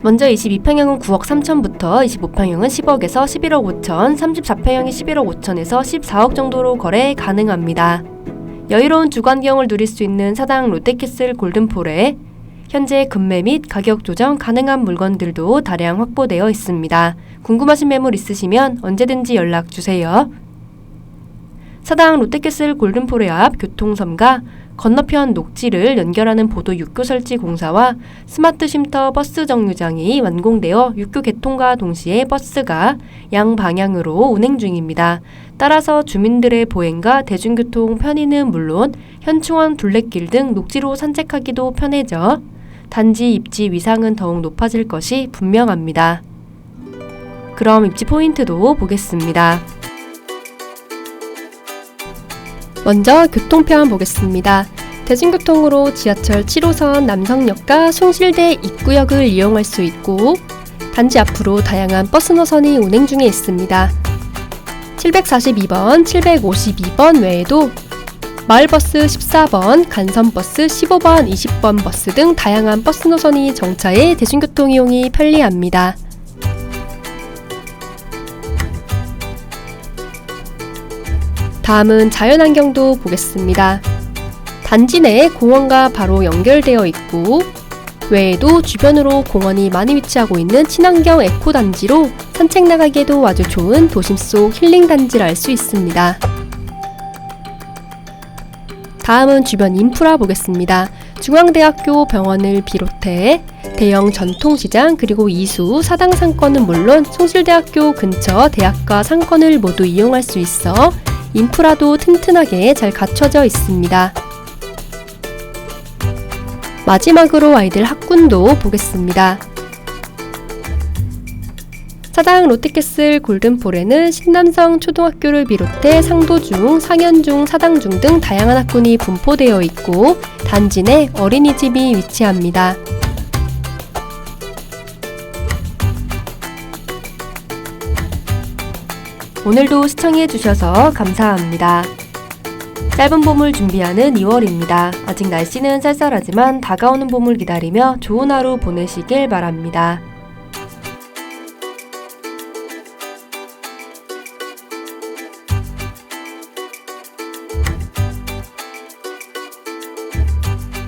먼저 22평형은 9억 3천부터 25평형은 10억에서 11억 5천, 34평형이 11억 5천에서 14억 정도로 거래 가능합니다. 여유로운 주관경을 누릴 수 있는 사당 롯데캐슬 골든폴에 현재 급매 및 가격 조정 가능한 물건들도 다량 확보되어 있습니다. 궁금하신 매물 있으시면 언제든지 연락 주세요. 사당 롯데캐슬 골든폴의 앞 교통섬과 건너편 녹지를 연결하는 보도 육교 설치 공사와 스마트 쉼터 버스 정류장이 완공되어 육교 개통과 동시에 버스가 양 방향으로 운행 중입니다. 따라서 주민들의 보행과 대중교통 편의는 물론 현충원 둘레길 등 녹지로 산책하기도 편해져 단지 입지 위상은 더욱 높아질 것이 분명합니다. 그럼 입지 포인트도 보겠습니다. 먼저 교통편 보겠습니다. 대중교통으로 지하철 7호선 남성역과 송실대 입구역을 이용할 수 있고 단지 앞으로 다양한 버스 노선이 운행 중에 있습니다. 742번, 752번 외에도 마을버스 14번, 간선버스 15번, 20번 버스 등 다양한 버스 노선이 정차해 대중교통 이용이 편리합니다. 다음은 자연환경도 보겠습니다. 단지 내 공원과 바로 연결되어 있고 외에도 주변으로 공원이 많이 위치하고 있는 친환경 에코 단지로 산책 나가기에도 아주 좋은 도심 속 힐링 단지를 알 수 있습니다. 다음은 주변 인프라 보겠습니다. 중앙대학교 병원을 비롯해 대형 전통시장 그리고 이수 사당 상권은 물론 송실대학교 근처 대학과 상권을 모두 이용할 수 있어 인프라도 튼튼하게 잘 갖춰져 있습니다. 마지막으로 아이들 학군도 보겠습니다. 사당 롯데캐슬 골든폴에는 신남성 초등학교를 비롯해 상도중, 상현중, 사당중 등 다양한 학군이 분포되어 있고 단지 내 어린이집이 위치합니다. 오늘도 시청해주셔서 감사합니다. 짧은 봄을 준비하는 2월입니다. 아직 날씨는 쌀쌀하지만 다가오는 봄을 기다리며 좋은 하루 보내시길 바랍니다.